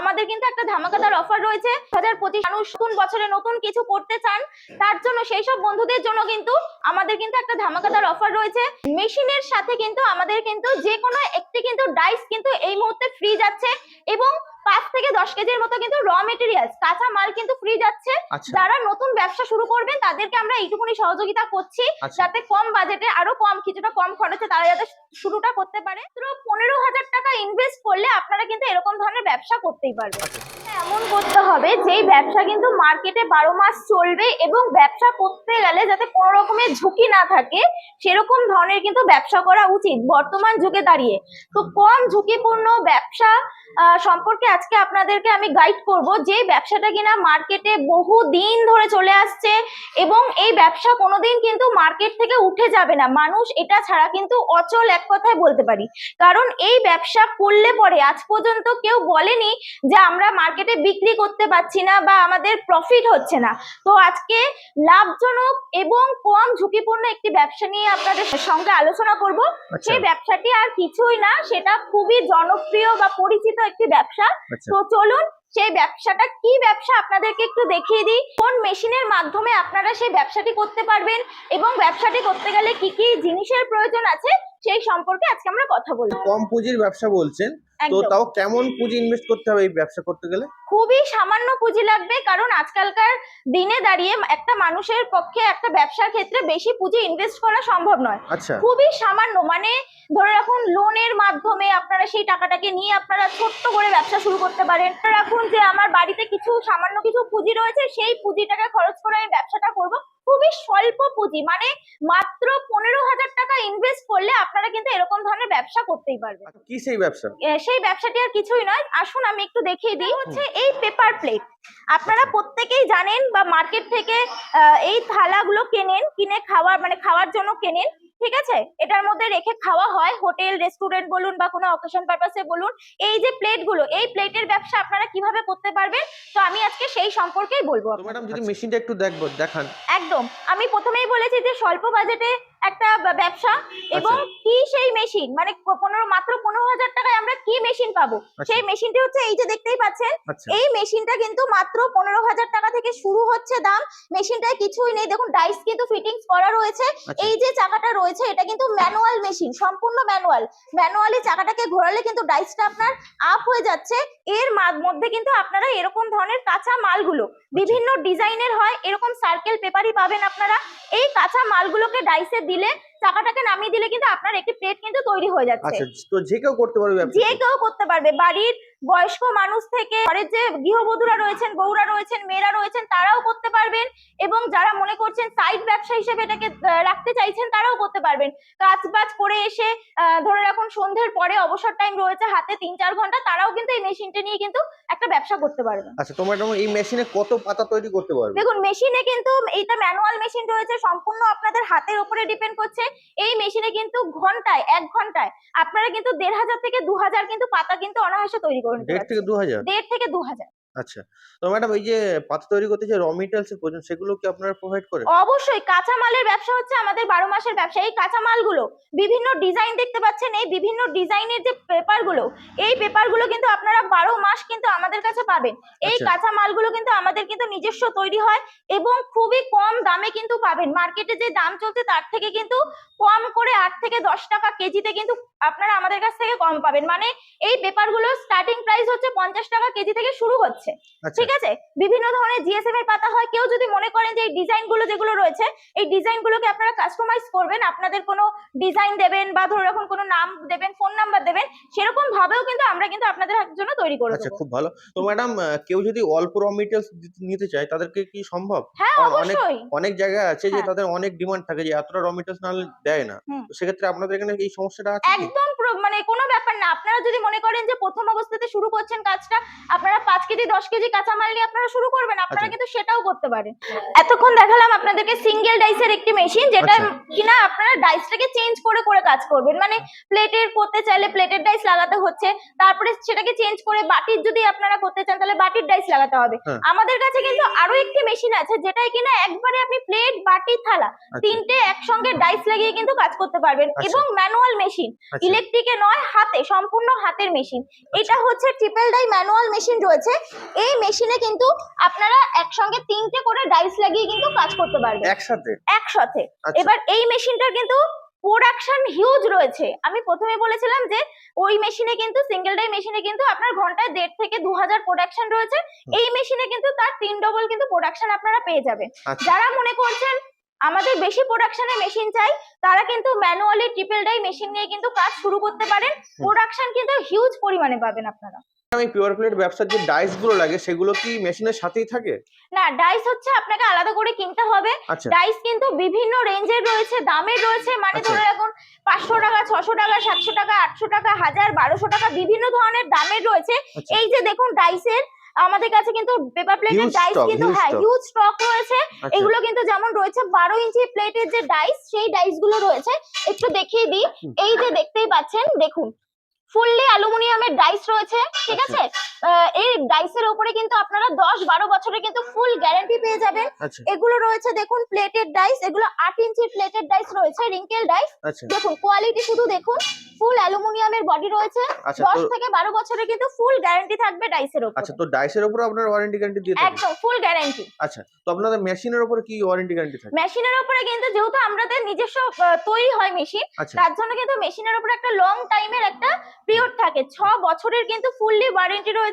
আমাদের কিন্তু একটা ধামাকাদার অফার রয়েছে। হাজার পঁচিশ মানুষ নতুন বছরে নতুন কিছু করতে চান তার জন্য সেই সব বন্ধুদের জন্য কিন্তু আমাদের কিন্তু একটা ধামাকাদার অফার রয়েছে। মেশিনের সাথে কিন্তু আমাদের কিন্তু যে কোনো একটি কিন্তু ডাইস কিন্তু এই মুহূর্তে ফ্রি যাচ্ছে এবং পাঁচ থেকে দশ কেজির মতো কিন্তু র মেটেরিয়ালস কাঁচা মাল কিন্তু ফ্রি যাচ্ছে। আচ্ছা। যারা নতুন ব্যবসা শুরু করবেন তাদেরকে আমরা এইটুকুনি সহযোগিতা করছি আচ্ছা। যাতে কম বাজেটে আরও কম কিছুটা কম খরচে তারা যাতে শুরুটা করতে পারে। পনেরো হাজার টাকা ইনভেস্ট করলে আপনারা কিন্তু এরকম ধরনের ব্যবসা করতেই পারবে। আচ্ছা এমন করতে হবে, যেই ব্যবসা কিন্তু মার্কেটে বারো মাস চলবে এবং ব্যবসা করতে গেলে যাতে কোনো রকমের ঝুঁকি না থাকে, সেরকম ধরনের কিন্তু ব্যবসা করা উচিত বর্তমান যুগে দাঁড়িয়ে। তো কম ঝুঁকিপূর্ণ ব্যবসা সম্পর্কে আজকে আপনাদেরকে আমি গাইড করব যে ব্যবসাটা কিনা মার্কেটে বহু দিন ধরে চলে আসছে এবং এই ব্যবসা কোনোদিন কিন্তু মার্কেট থেকে উঠে যাবে না। মানুষ এটা ছাড়া কিন্তু অচল এক কথায় বলতে পারি। কারণ এই ব্যবসা করলে পরে আজ পর্যন্ত কেউ বলেনি যে আমরা মার্কেটে বিক্রি করতে পারছি না বা আমাদের প্রফিট হচ্ছে না। তো আজকে লাভজনক এবং কম ঝুঁকিপূর্ণ একটি ব্যবসা নিয়ে আপনাদের সঙ্গে আলোচনা করব। আচ্ছা। সেই ব্যবসাটি আর কিছুই না সেটা খুবই জনপ্রিয় বা পরিচিত একটি ব্যবসা। আচ্ছা। তো চলুন সেই ব্যবসাটা কি ব্যবসা আপনাদেরকে একটু দেখিয়ে দিই। কোন মেশিনের মাধ্যমে আপনারা সেই ব্যবসাটি করতে পারবেন এবং ব্যবসাটি করতে গেলে কি কি জিনিসের প্রয়োজন আছে সেই সম্পর্কে আজকে আমরা কথা বলব। কম পুঁজির ব্যবসা বলছেন। তো তাও কেমন পুঁজি ইনভেস্ট করতে হবে এই ব্যবসা করতে গেলে? খুবই সামান্য পুঁজি লাগবে কারণ আজকালকার দিনে দাঁড়িয়ে একটা মানুষের পক্ষে একটা ব্যবসার ক্ষেত্রে বেশি পুঁজি ইনভেস্ট করা সম্ভব নয়। আচ্ছা। খুবই সামান্য মানে ধরে রাখুন লোনের মাধ্যমে আপনারা সেই টাকাটাকে নিয়ে আপনারা ছোট্ট করে ব্যবসা শুরু করতে পারেন। রাখুন যে আমার বাড়িতে কিছু সামান্য কিছু পুঁজি রয়েছে সেই পুঁজিটাকে খরচ করে আমি ব্যবসাটা করব। খুবই স্বল্প পুঁজি মানে মাত্র পনেরো হাজার টাকা ইনভেস্ট করলে আপনারা কিন্তু এরকম ধরনের ব্যবসা করতেই পারবেন। আচ্ছা, কি সেই ব্যবসা? সেই ব্যবসাটি আর কিছুই নয়। আসুন আমি একটু দেখিয়ে দিই। হচ্ছে এই পেপার প্লেট আপনারা প্রত্যেকেই জানেন বা মার্কেট থেকে এই থালাগুলো কেনেন কিনে খাওয়ার মানে খাওয়ার জন্য কেনেন। ঠিক আছে? এটার মধ্যে রেখে খাওয়া হয়। হোটেল রেস্টুরেন্ট বলুন বা কোনো অকেশন পারপাসে বলুন। এই যে প্লেটগুলো এই প্লেটের ব্যবসা আপনারা কীভাবে করতে পারবেন? তো আমি আজকে সেই সম্পর্কেই বলব ম্যাডাম যদি মেশিনটা একটু দেখব দেখান। একদম। আমি প্রথমেই বলেছি যে স্বল্প বাজেটে একটা ব্যবসা এবং কি সেই মেশিন মানে পনেরো মাত্র পনেরো হাজার টাকায় আমরা কি মেশিন পাবো? আচ্ছা। সেই মেশিনটি হচ্ছে এই যে দেখতেই পাচ্ছেন আচ্ছা। এই মেশিনটা কিন্তু মাত্র পনেরো হাজার টাকা থেকে শুরু হচ্ছে দাম। মেশিনটায় কিছুই নেই। দেখুন ডাইস কিন্তু ফিটিংস করা রয়েছে। আচ্ছা। এই যে চাকাটা রয়েছে এটা কিন্তু ম্যানুয়াল মেশিন সম্পূর্ণ ম্যানুয়াল ম্যানুয়ালি চাকাটাকে ঘোরালে কিন্তু ডাইসটা আপনার আপ হয়ে যাচ্ছে। এর মধ্যে কিন্তু আপনারা এরকম ধরনের কাঁচা মালগুলো বিভিন্ন ডিজাইনের হয় এরকম সার্কেল পেপারই পাবেন আপনারা। এই কাঁচা মালগুলোকে ডাইসে দিলে চাকাটাকে নামিয়ে দিলে কিন্তু আপনার একটি প্লেট কিন্তু তৈরি হয়ে যাচ্ছে। আচ্ছা তো যে কেউ করতে পারবে যে কেউ করতে পারবে। বাড়ির বয়স্ক মানুষ থেকে ঘরের যে গৃহবধূরা রয়েছেন বউরা রয়েছেন মেয়েরা রয়েছেন তারাও করতে পারবেন এবং যারা মনে করছেন সাইড ব্যবসা হিসেবে এটাকে রাখতে চাইছেন তারাও করতে পারবেন। কাজ বাজ করে এসে আহ, ধরে রাখুন সন্ধ্যের পরে অবসর টাইম রয়েছে হাতে তিন চার ঘণ্টা তারাও কিন্তু এই মেশিনটা নিয়ে কিন্তু একটা ব্যবসা করতে পারবেন। আচ্ছা তো ম্যাডাম এই মেশিনে কত পাতা তৈরি করতে পারবে? দেখুন মেশিনে কিন্তু এইটা ম্যানুয়াল মেশিন রয়েছে সম্পূর্ণ আপনাদের হাতের উপরে ডিপেন্ড করছে। এই মেশিনে কিন্তু ঘন্টায় এক ঘন্টায় আপনারা কিন্তু দেড় হাজার থেকে দু হাজার কিন্তু পাতা কিন্তু অনায়াসে তৈরি দেড় থেকে দু হাজার দেড় থেকে দু হাজার আচ্ছা। তো ম্যাডাম এই যে পাতা তৈরি করতে যে র মেটেরিয়ালস এর প্রয়োজন সেগুলো কি আপনারা প্রোভাইড করেন? অবশ্যই। কাঁচামালের ব্যবসা হচ্ছে আমাদের বারো মাসের ব্যবসা। এই কাঁচামালগুলো বিভিন্ন ডিজাইন দেখতে পাচ্ছেন এই বিভিন্ন ডিজাইনের যে পেপারগুলো এই পেপারগুলো কিন্তু আপনারা বারো মাস কিন্তু আমাদের কাছে পাবেন। এই আচ্ছা। কাঁচামালগুলো কিন্তু আমাদের কিন্তু নিজস্ব তৈরি হয় এবং খুবই কম দামে কিন্তু পাবেন। মার্কেটে যে দাম চলছে তার থেকে কিন্তু কম করে আট থেকে দশ টাকা কেজিতে কিন্তু আপনারা আমাদের কাছ থেকে কম পাবেন। মানে এই পেপারগুলো স্টার্টিং প্রাইস হচ্ছে পঞ্চাশ টাকা কেজি থেকে শুরু হচ্ছে। আচ্ছা। ঠিক আছে? বিভিন্ন ধরনের জিএসএম এর পাতা হয়। কেউ যদি মনে করেন যে এই ডিজাইনগুলো যেগুলো রয়েছে এই ডিজাইন গুলোকে আপনারা কাস্টমাইজ করবেন আপনাদের কোনো ডিজাইন দেবেন বা ধরে রাখুন কোনো নাম দেবেন ফোন নাম্বার দেবেন সেরকম ভাবেও কিন্তু আমরা কিন্তু আপনাদের জন্য তৈরি করে আচ্ছা খুব ভালো। তো ম্যাডাম কেউ যদি অল্প র মেটেরিয়ালস নিতে চায় তাদেরকে কি সম্ভব? হ্যাঁ অনেক অবশ্যই। অনেক জায়গায় আছে যে হ্যাঁ। তাদের অনেক ডিমান্ড থাকে যে এতটা র মেটেরিয়ালস না দেয় না। সেক্ষেত্রে আপনাদের এখানে এই সমস্যাটা আছে একদম মানে কোনো ব্যাপার না। আপনারা যদি মনে করেন যে প্রথম অবস্থাতে শুরু করছেন কাজটা আপনারা পাঁচ কেজি দশ কেজি কাঁচামাল নিয়ে আপনারা শুরু করবেন আপনারা আচ্ছা। কিন্তু সেটাও করতে পারেন এতক্ষণ দেখালাম আপনাদেরকে সিঙ্গেল ডাইসের একটি মেশিন যেটা আচ্ছা। কিনা আপনারা ডাইসটাকে চেঞ্জ করে করে কাজ করবেন মানে প্লেটের করতে চাইলে প্লেটের ডাইস লাগাতে হচ্ছে তারপরে সেটাকে চেঞ্জ করে বাটির যদি আপনারা করতে চান তাহলে বাটির ডাইস লাগাতে হবে হ্যাঁ। আমাদের কাছে কিন্তু আরও একটি মেশিন আছে যেটাই কিনা একবারে আপনি প্লেট বাটি থালা আচ্ছা। তিনটে একসঙ্গে ডাইস লাগিয়ে কিন্তু কাজ করতে পারবেন আচ্ছা। এবং ম্যানুয়াল মেশিন আচ্ছা। ইলেকট্রিকে নয় হাতে সম্পূর্ণ হাতের মেশিন এটা হচ্ছে ট্রিপল ডাই ম্যানুয়াল মেশিন রয়েছে। এই মেশিনে কিন্তু আপনারা একসঙ্গে তিনটে করে ডাইস লাগিয়ে কিন্তু কাজ করতে পারবেন। একসাথে? একসাথে। আচ্ছা। এবার এই মেশিনটার কিন্তু প্রোডাকশন হিউজ রয়েছে। আমি প্রথমে বলেছিলাম যে ওই মেশিনে কিন্তু সিঙ্গেল ডাই মেশিনে কিন্তু আপনার ঘন্টায় দেড় থেকে দু হাজার প্রোডাকশন রয়েছে। এই মেশিনে কিন্তু তার তিন ডবল কিন্তু প্রোডাকশন আপনারা পেয়ে যাবেন। আচ্ছা। যারা মনে করছেন আমাদের বেশি প্রোডাকশনের মেশিন চাই তারা কিন্তু ম্যানুয়ালি ট্রিপল ডাই মেশিন নিয়ে কিন্তু কাজ শুরু করতে পারেন। প্রোডাকশন কিন্তু হিউজ পরিমাণে পাবেন আপনারা। আমি পিওর প্লেট ব্যবসার যে ডাইসগুলো লাগে সেগুলো কি মেশিনের সাথেই থাকে? না ডাইস হচ্ছে আপনাকে আলাদা করে কিনতে হবে। আচ্ছা। ডাইস কিন্তু বিভিন্ন রেঞ্জের রয়েছে দামের রয়েছে। মানে আচ্ছা। ধরে রাখুন পাঁচশো টাকা ছশো টাকা সাতশো টাকা আটশো টাকা হাজার বারোশো টাকা বিভিন্ন ধরনের দামের রয়েছে। আচ্ছা। এই যে দেখুন ডাইসের আমাদের কাছে কিন্তু পেপার প্লেটের ডাইস কিন্তু হ্যাঁ হিউজ স্টক রয়েছে। এগুলো কিন্তু যেমন রয়েছে বারো ইঞ্চি প্লেটের যে ডাইস সেই ডাইসগুলো রয়েছে। একটু দেখিয়ে দিই। এই যে দেখতেই পাচ্ছেন দেখুন। ফুললি অ্যালুমিনিয়ামের ডাইস রয়েছে ঠিক আচ্ছা। আছে? এই ডাইসের উপরে কিন্তু আপনারা দশ বারো বছরের কিন্তু ফুল গ্যারান্টি পেয়ে যাবেন। আচ্ছা। এগুলো রয়েছে দেখুন প্লেটেড ডাইস এগুলো আট ইঞ্চি প্লেটেড ডাইস রয়েছে রিঙ্কেল ডাইস আচ্ছা। দেখুন কোয়ালিটি শুধু দেখুন ফুল অ্যালুমিনিয়ামের বডি রয়েছে। আচ্ছা দশ থেকে বারো বছরের কিন্তু ফুল গ্যারান্টি থাকবে ডাইসের উপর। আচ্ছা তো ডাইসের উপর আপনার ওয়ারেন্টি গ্যারান্টি দিয়ে একদম ফুল গ্যারান্টি আচ্ছা তো আপনাদের মেশিনের উপর কি ওয়ারেন্টি গ্যারান্টি থাকে মেশিনের উপরে কিন্তু যেহেতু আমাদের নিজস্ব তৈরি হয় মেশিন তার জন্য কিন্তু মেশিনের উপর একটা লং টাইমের একটা পিরিয়ড থাকে। ছ বছরের কিন্তু ফুললি ওয়ারেন্টি রয়েছে।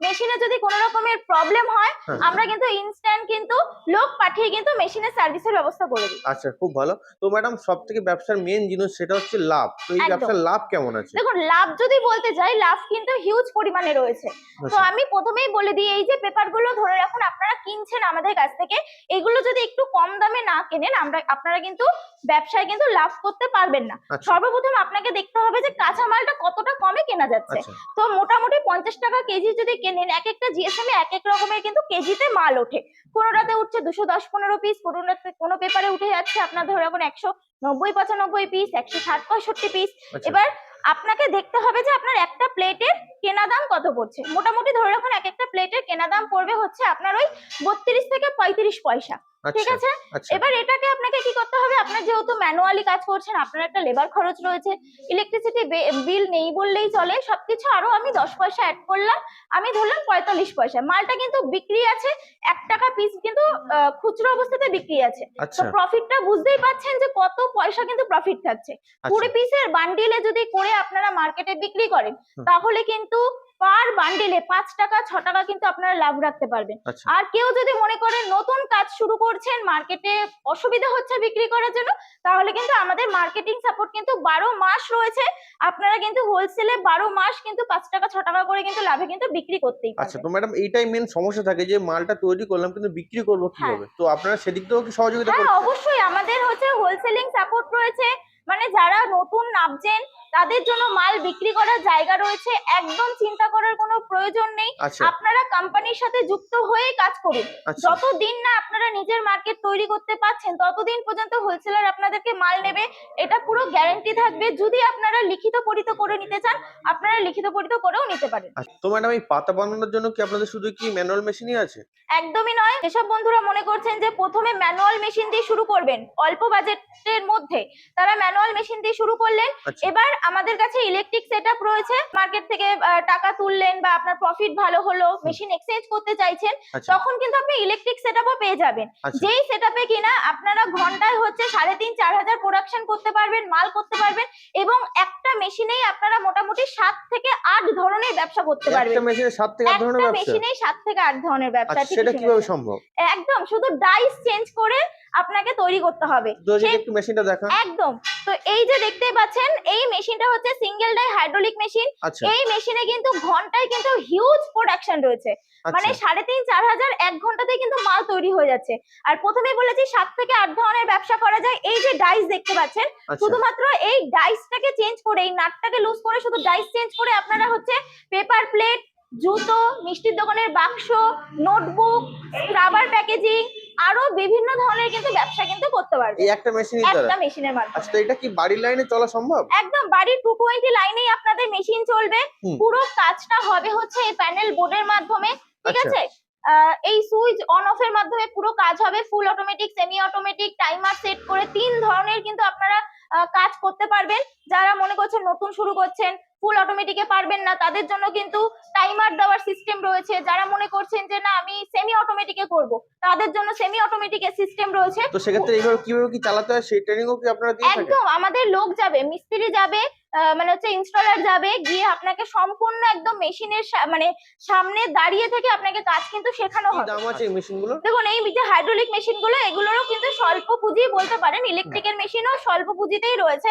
মেশিনে যদি কোনো রকমের প্রবলেম হয় হ্যাঁ। আমরা কিন্তু ইনস্ট্যান্ট কিন্তু লোক পাঠিয়ে কিন্তু মেশিনের সার্ভিসের ব্যবস্থা করে দিই। আচ্ছা খুব ভালো। তো ম্যাডাম সব থেকে ব্যবসার মেন জিনিস সেটা হচ্ছে লাভ। তো এই ব্যবসার লাভ কেমন আছে? দেখুন লাভ যদি বলতে যাই লাভ কিন্তু হিউজ পরিমাণে রয়েছে। তো আচ্ছা। আমি প্রথমেই বলে দিই এই যে পেপারগুলো ধরে রাখুন আপনারা কিনছেন আমাদের কাছ থেকে এগুলো যদি একটু কম দামে না কেনেন আমরা আপনারা কিন্তু ব্যবসায় কিন্তু লাভ করতে পারবেন না। আচ্ছা। সর্বপ্রথম আপনাকে দেখতে হবে যে কাঁচা মালটা কতটা কমে কেনা যাচ্ছে। আচ্ছা। তো মোটামুটি পঞ্চাশ টাকা কেজি যদি কেনেন এক একটা জিএসএম এ এক এক রকমের কিন্তু কেজিতে মাল ওঠে। কোনোটাতে উঠছে দুশো দশ পনেরো পিস কোনোটাতে কোনো পেপারে উঠে যাচ্ছে আপনার ধরে রাখুন একশো নব্বই পঁচানব্বই পিস একশো ষাট পঁয়ষট্টি পিস আচ্ছা। এবার আপনাকে দেখতে হবে যে আপনার একটা প্লেটের কেনা দাম কত পড়ছে। মোটামুটি ধরে রাখুন এক একটা প্লেটের কেনা দাম পড়বে হচ্ছে আপনার ওই বত্রিশ থেকে পঁয়ত্রিশ পয়সা। ঠিক আচ্ছা আছে? আচ্ছা। এবার এটাকে আপনাকে কি করতে হবে? আপনার যেহেতু ম্যানুয়ালি কাজ করছেন আপনার একটা লেবার খরচ রয়েছে ইলেকট্রিসিটি বিল নেই বললেই চলে সবকিছু আরও আমি দশ পয়সা অ্যাড করলাম আমি ধরলাম পঁয়তাল্লিশ পয়সা। মালটা কিন্তু বিক্রি আছে এক টাকা পিস কিন্তু খুচরো অবস্থাতে বিক্রি আছে। তো আচ্ছা। প্রফিটটা বুঝতেই পাচ্ছেন যে কত পয়সা কিন্তু প্রফিট থাকছে। কুড়ি আচ্ছা পিসের বান্ডিলে যদি করে আপনারা মার্কেটে বিক্রি করেন তাহলে কিন্তু পার বান্ডিলে পাঁচ টাকা ছ টাকা কিন্তু আপনারা লাভ রাখতে পারবেন। আচ্ছা। আর কেউ যদি মনে করেন নতুন কাজ শুরু করছেন মার্কেটে অসুবিধা হচ্ছে বিক্রি করার জন্য তাহলে কিন্তু আমাদের মার্কেটিং সাপোর্ট কিন্তু বারো মাস রয়েছে। আপনারা কিন্তু হোলসেলে বারো মাস কিন্তু পাঁচ টাকা ছ টাকা করে কিন্তু লাভে কিন্তু বিক্রি করতেই আচ্ছা তো ম্যাডাম এইটাই মেন সমস্যা থাকে যে মালটা তৈরি করলাম কিন্তু বিক্রি করব কীভাবে? তো আপনারা সেদিক থেকেও কি সহযোগিতা হ্যাঁ অবশ্যই আমাদের হচ্ছে হোলসেলিং সাপোর্ট রয়েছে। মানে যারা নতুন নামছেন তাদের জন্য মাল বিক্রি করার জায়গা রয়েছে। একদম চিন্তা করার প্রয়োজন নেই। আচ্ছা। আপনারা কোম্পানির সাথে যুক্ত হয়েই কাজ করুন। আচ্ছা। যতদিন না আপনারা নিজের মার্কেট তৈরি করতে পারছেন ততদিন পর্যন্ত হোলসেলার আপনাদেরকে মাল নেবে। এটা পুরো গ্যারান্টি থাকবে। যদি আপনারা লিখিত পরিত করে নিতে চান আপনারা লিখিত পরিত করেও নিতে পারেন। আচ্ছা, তো ম্যাডাম এই পাতা বানানোর জন্য কি আপনাদের শুধু কি ম্যানুয়াল মেশিনই আছে? একদমই নয়। যেসব বন্ধুরা মনে করছেন যে প্রথমে ম্যানুয়াল মেশিন দিয়ে শুরু করবেন অল্প বাজেটের মধ্যে তারা ম্যানুয়াল মেশিন দিয়ে শুরু করলেন। এবার আমাদের কাছে ইলেকট্রিক সেটআপ রয়েছে। মার্কেট থেকে টাকা তুললেন বা আপনার প্রফিট ভালো হলো মেশিন এক্সচেঞ্জ করতে চাইছেন আচ্ছা। তখন কিন্তু আপনি ইলেকট্রিক সেটআপও পেয়ে যাবেন। আচ্ছা। যেই সেটআপে কিনা আপনারা ঘন্টায় হচ্ছে সাড়ে তিন চার হাজার প্রোডাকশন করতে পারবেন মাল করতে পারবেন এবং একটা মেশিনেই আপনারা মোটামুটি সাত থেকে আট ধরনের ব্যবসা করতে পারবেন। একটা মেশিনে সাত থেকে আট ধরনের একটা ব্যবসা? মেশিনেই সাত থেকে আট ধরনের ব্যবসা সেটা কীভাবে সম্ভব? একদম শুধু ডাইস চেঞ্জ করে আপনাকে তৈরি করতে হবে। একটু মেশিনটা দেখান। একদম। তো এই যে দেখতেই পাচ্ছেন এই মেশিনটা হচ্ছে সিঙ্গেল ডাই হাইড্রোলিক মেশিন এই মেশিনে কিন্তু ঘন্টায় কিন্তু হিউজ প্রোডাকশন রয়েছে। মানে আচ্ছা সাড়ে তিন চার হাজার এক ঘন্টাতেই কিন্তু মাল তৈরি হয়ে যাচ্ছে। আর প্রথমেই বলেছি সাত থেকে আট ধরনের ব্যবসা করা যায়। এই যে ডাইস দেখতে পাচ্ছেন আচ্ছা। শুধুমাত্র এই ডাইসটাকে চেঞ্জ করে এই নাটটাকে লুজ করে শুধু ডাইস চেঞ্জ করে আপনারা হচ্ছে পেপার প্লেট জুতো মিষ্টির দোকানের বাক্স নোটবুক রাবার প্যাকেজিং আরও বিভিন্ন ধরনের কিন্তু ব্যবসা কিন্তু করতে পারবে। এই একটা মেশিনের দ্বারা একটা মেশিনের মাধ্যমে। আচ্ছা এটা কি বাড়ির লাইনে চলা সম্ভব? একদম বাড়ির টু টোয়েন্টি লাইনেই আপনাদের মেশিন চলবে। পুরো কাজটা হবে হচ্ছে এই প্যানেল বোর্ডের মাধ্যমে ঠিক আচ্ছা। আছে? এই সুইচ অন অফ এর মাধ্যমে পুরো কাজ হবে full automatic semi automatic timer set করে তিন ধরনের কিন্তু আপনারা কাজ করতে পারবেন। যারা মনে করছেন নতুন শুরু করছেন ফুল অটোমেটিকে পারবেন না। তাদের জন্য কিন্তু টাইমার দেওয়ার সিস্টেম রয়েছে। যারা মনে করছেন যে না আমি সেমি অটোমেটিকে করব। তাদের জন্য সেমি অটোমেটিকে সিস্টেম রয়েছে। তো সেক্ষেত্রে এইভাবে কীভাবে কি চালাতে হয়? সেই ট্রেনিংও কি আপনারা দিয়ে থাকেন? একদম আমাদের লোক যাবে মিস্ত্রি যাবে মানে হচ্ছে ইনস্টলার যাবে গিয়ে আপনাকে সম্পূর্ণ একদম মেশিনের মানে সামনে দাঁড়িয়ে থেকে আপনাকে কাজ কিন্তু শেখানো হবে। দাম আছে মেশিনগুলো দেখুন এই যে হাইড্রোলিক মেশিনগুলো এগুলোরও কিন্তু স্বল্প পুঁজি বলতে পারেন ইলেকট্রিকের মেশিনও স্বল্প পুঁজিতেই রয়েছে।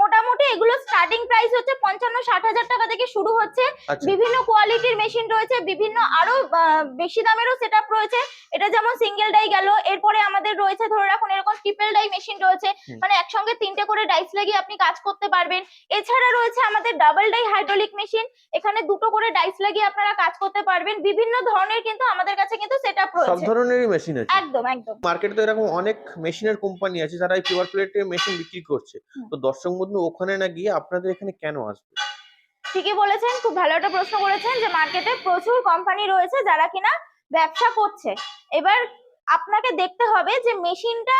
মোটামুটি এগুলো স্টার্টিং প্রাইস হচ্ছে পঞ্চান্ন ষাট হাজার টাকা থেকে শুরু হচ্ছে। আচ্ছা। বিভিন্ন কোয়ালিটির মেশিন রয়েছে বিভিন্ন আরও আহ, বেশি দামেরও সেট রয়েছে। এটা যেমন সিঙ্গেল ডাই গেল এরপরে আমাদের রয়েছে ধরে রাখুন এরকম ট্রিপল ডাই মেশিন রয়েছে। মানে একসঙ্গে তিনটে করে ডাইস লাগিয়ে আপনি কাজ করতে পারবেন। এছাড়া রয়েছে আমাদের ডাবল ডাই হাইড্রোলিক মেশিন এখানে দুটো করে ডাইস লাগিয়ে আপনারা কাজ করতে পারবেন। বিভিন্ন ধরনের কিন্তু আমাদের কাছে কিন্তু সেট সব ধরনেরই মেশিন আছে। একদম একদম। মার্কেটে তো এরকম অনেক মেশিনের কোম্পানি আছে যারা এই পেপার প্লেটের মেশিন বিক্রি করছে। তো দর্শক বন্ধু ওখানে না গিয়ে আপনাদের এখানে কেন আসবে? ঠিকই বলেছেন খুব ভালো একটা প্রশ্ন করেছেন যে মার্কেটে প্রচুর কোম্পানি রয়েছে যারা কিনা ব্যবসা করছে। এবার আপনাকে দেখতে হবে যে মেশিনটা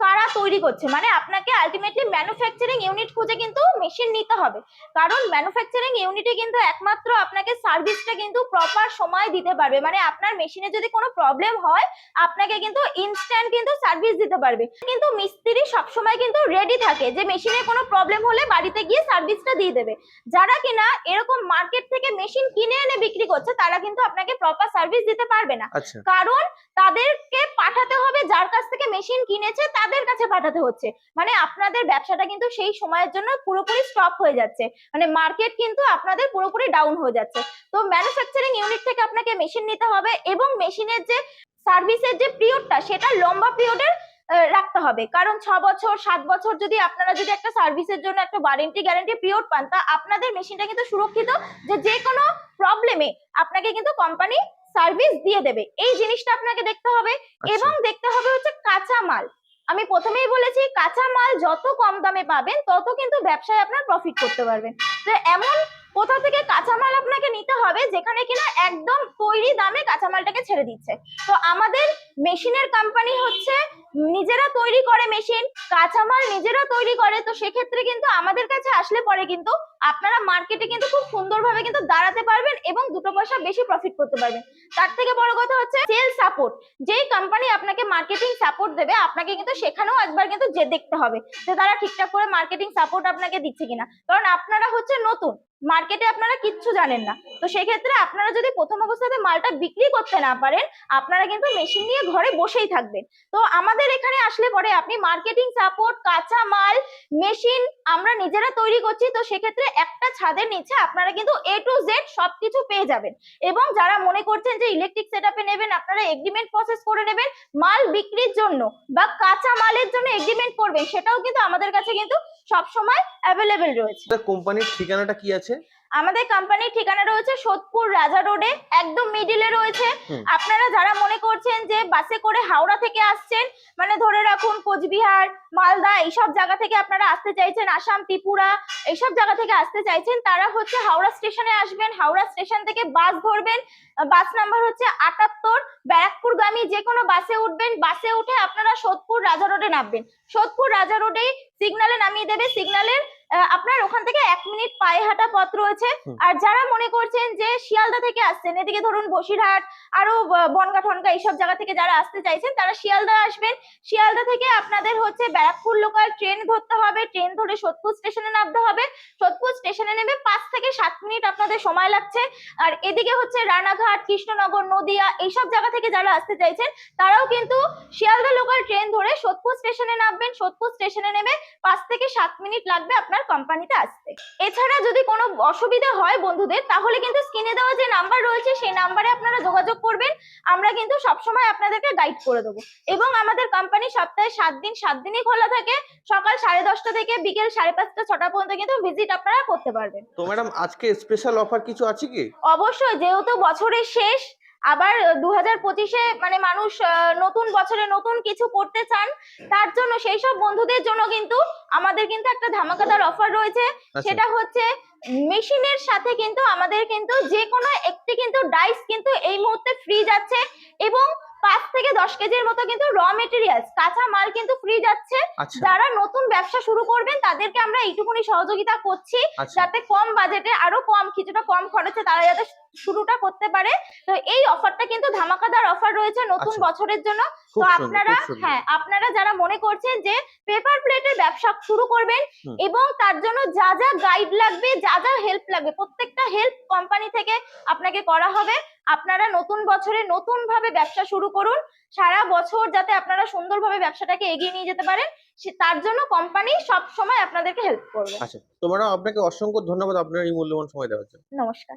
কারা তৈরি করছে। মানে আপনাকে আলটিমেটলি ম্যানুফ্যাকচারিং ইউনিট খুঁজে কিন্তু মেশিন নিতে হবে। কারণ ম্যানুফ্যাকচারিং ইউনিটে কিন্তু একমাত্র আপনাকে সার্ভিসটা কিন্তু প্রপার সময় দিতে পারবে। মানে আপনার মেশিনে যদি কোনো প্রবলেম হয় আপনাকে কিন্তু ইনস্ট্যান্ট কিন্তু সার্ভিস দিতে পারবে। কিন্তু মিস্ত্রি সবসময় কিন্তু রেডি থাকে যে মেশিনে কোনো প্রবলেম হলে বাড়িতে গিয়ে সার্ভিসটা দিয়ে দেবে। যারা কিনা এরকম মার্কেট থেকে মেশিন কিনে এনে বিক্রি করছে তারা কিন্তু আপনাকে প্রপার সার্ভিস দিতে পারবে না। আচ্ছা। কারণ তাদেরকে পাঠাতে হবে যার কাছ থেকে মেশিন কিনেছে তাদের কাছে পাঠাতে হচ্ছে। মানে আপনাদের ব্যবসাটা কিন্তু সেই সময়ের জন্য পুরোপুরি স্টপ হয়ে যাচ্ছে। মানে মার্কেট কিন্তু আপনাদের পুরোপুরি ডাউন হয়ে যাচ্ছে। তো ম্যানুফ্যাকচারিং ইউনিট থেকে আপনাকে মেশিন নিতে হবে এবং মেশিনের যে সার্ভিসের যে পিরিয়ডটা সেটা লম্বা পিরিয়ডের রাখতে হবে। কারণ ছ বছর সাত বছর যদি আপনারা যদি একটা সার্ভিসের জন্য একটা ওয়ারেন্টি গ্যারান্টি পিরিয়ড পান তা আপনাদের মেশিনটা কিন্তু সুরক্ষিত যে যে কোনো প্রবলেমে আপনাকে কিন্তু কোম্পানি সার্ভিস দিয়ে দেবে। এই জিনিসটা আপনাকে দেখতে হবে আচ্ছা। এবং দেখতে হবে হচ্ছে কাঁচা মাল আমি প্রথমেই বলেছি, কাঁচামাল যত কম দামে পাবেন, তত কিন্তু ব্যবসায় আপনার প্রফিট করতে পারবেন। তো এমন কোথা থেকে কাঁচা মাল আপনাকে নিতে হবে? যেখানে কিনা একদম তৈরি দামে কাঁচা মালটাকে ছেড়ে দিচ্ছে। তো আমাদের মেশিনের কোম্পানি হচ্ছে নিজেরা তৈরি করে মেশিন, কাঁচামাল নিজেরা তৈরি করে। তো সেক্ষেত্রে কিন্তু আমাদের কাছে আসলে পরে কিন্তু আপনারা মার্কেটে কিন্তু খুব সুন্দরভাবে কিন্তু দাঁড়াতে পারবেন এবং দুটো পয়সা বেশি প্রফিট করতে পারবেন। তার থেকে বড় কথা হচ্ছে সেল সাপোর্ট যেই কোম্পানি আপনাকে মার্কেটিং সাপোর্ট দেবে, আপনাকে কিন্তু সেখানেও একবার কিন্তু যে দেখতে হবে যে তারা ঠিকঠাক করে মার্কেটিং সাপোর্ট আপনাকে দিচ্ছে কিনা। কারণ আপনারা হচ্ছে নতুন। মার্কেটে আপনারা কিচ্ছু জানেন না। তো সেক্ষেত্রে আপনারা যদি প্রথম অবস্থাতে মালটা বিক্রি করতে না পারেন, আপনারা কিন্তু মেশিন নিয়ে ঘরে বসেই থাকবেন। তো আমাদের এখানে আসলে পরে আপনি মার্কেটিং সাপোর্ট, কাঁচা মাল, মেশিন আমরা নিজেরা তৈরি করছি। তো সেক্ষেত্রে একটা ছাদের নিচে আপনারা কিন্তু এ টু জেড সবকিছু পেয়ে যাবেন। এবং যারা মনে করছেন যে ইলেকট্রিক সেটআপে নেবেন, আপনারা এগ্রিমেন্ট প্রসেস করে নেবেন মাল বিক্রির জন্য বা কাঁচা মালের জন্য এগ্রিমেন্ট করবেন, সেটাও কিন্তু আমাদের কাছে কিন্তু সবসময় অ্যাভেলেবেল রয়েছে। কোম্পানির ঠিকানাটা কি আছে? আমাদের কোম্পানির ঠিকানা রয়েছে সোদপুর রাজা রোডে একদম মিডিলে রয়েছে। আপনারা যারা মনে করছেন যে বাসে করে হাওড়া থেকে আসছেন মানে ধরে রাখুন কোচবিহার মালদা এইসব জায়গা থেকে আপনারা আসতে চাইছেন আসাম ত্রিপুরা এইসব জায়গা থেকে আসতে চাইছেন তারা হচ্ছে হাওড়া স্টেশনে আসবেন। হাওড়া স্টেশন থেকে বাস ধরবেন। বাস নাম্বার হচ্ছে আটাত্তর ব্যারাকপুরগামী যে কোনো বাসে উঠবেন। বাসে উঠে আপনারা সোদপুর রাজা রোডে নামবেন। সোদপুর রাজা রোডে সিগনালে নামিয়ে দেবে। সিগনালের আপনার ওখান থেকে এক মিনিট পায়ে হাঁটা পথ রয়েছে। আর যারা মনে করছেন যে শিয়ালদা থেকে আসছেন এদিকে ধরুন বসিরহাট আরও বনগা ঠনগা এইসব জায়গা থেকে যারা আসতে চাইছেন তারা শিয়ালদা আসবেন। শিয়ালদা থেকে আপনাদের হচ্ছে ব্যারাকপুর লোকাল ট্রেন ধরতে হবে। ট্রেন ধরে সোদপুর স্টেশনে নামতে হবে। সোদপুর স্টেশনে নেমে পাঁচ থেকে সাত মিনিট আপনাদের সময় লাগছে। আর এদিকে হচ্ছে রানাঘাট কৃষ্ণনগর নদিয়া এইসব জায়গা থেকে যারা আসতে চাইছেন তারাও কিন্তু শিয়ালদা লোকাল ট্রেন ধরে সোদপুর স্টেশনে নামবেন। সোদপুর স্টেশনে নেমে পাঁচ থেকে সাত মিনিট লাগবে আপনার কোম্পানিতে আসতে। এছাড়া যদি কোনো অসুবিধা অসুবিধা হয় বন্ধুদের তাহলে কিন্তু স্ক্রিনে দেওয়া যে নাম্বার রয়েছে সেই নাম্বারে আপনারা যোগাযোগ করবেন। আমরা কিন্তু সবসময় আপনাদেরকে গাইড করে দেবো। এবং আমাদের কোম্পানি সপ্তাহে সাত দিন সাত দিনই খোলা থাকে। সকাল সাড়ে দশটা থেকে বিকেল সাড়ে পাঁচটা ছটা পর্যন্ত কিন্তু ভিজিট আপনারা করতে পারবেন। তো ম্যাডাম আজকে স্পেশাল অফার কিছু আছে কি? অবশ্যই যেহেতু বছরের শেষ আবার দু হাজার পঁচিশে মানে মানুষ নতুন বছরে নতুন কিছু করতে চান তার জন্য সেই সব বন্ধুদের জন্য কিন্তু আমাদের কিন্তু একটা ধামাকাদার অফার রয়েছে। আচ্ছা। সেটা হচ্ছে মেশিনের সাথে কিন্তু আমাদের কিন্তু যে কোনো একটি কিন্তু ডাইস কিন্তু এই মুহূর্তে ফ্রি যাচ্ছে এবং পাঁচ থেকে দশ কেজির মতো কিন্তু র মেটেরিয়ালস কাঁচা মাল কিন্তু ফ্রি যাচ্ছে। আচ্ছা। যারা নতুন ব্যবসা শুরু করবেন তাদেরকে আমরা এইটুকুনি সহযোগিতা করছি আচ্ছা। যাতে কম বাজেটে আরও কম কিছুটা কম খরচে তারা যাতে শুরুটা করতে পারে। তো এই অফারটা কিন্তু ধামাকাদার অফার রয়েছে নতুন আচ্ছা। বছরের জন্য। তো আপনারা হ্যাঁ আপনারা যারা মনে করছেন যে পেপার প্লেটের ব্যবসা শুরু করবেন এবং তার জন্য যা যা গাইড লাগবে যা যা হেল্প লাগবে প্রত্যেকটা হেল্প কোম্পানি থেকে আপনাকে করা হবে। আপনারা নতুন বছরে নতুন ভাবে ব্যবসা শুরু করুন। সারা বছর যাতে আপনারা সুন্দরভাবে ব্যবসাটাকে এগিয়ে নিয়ে যেতে পারেন তার জন্য কোম্পানি সব সময় আপনাদেরকে হেল্প করবে। আচ্ছা তো ম্যাডাম আপনাকে অসংখ্য ধন্যবাদ আপনার এই মূল্যবান সময় দেওয়ার জন্য। নমস্কার।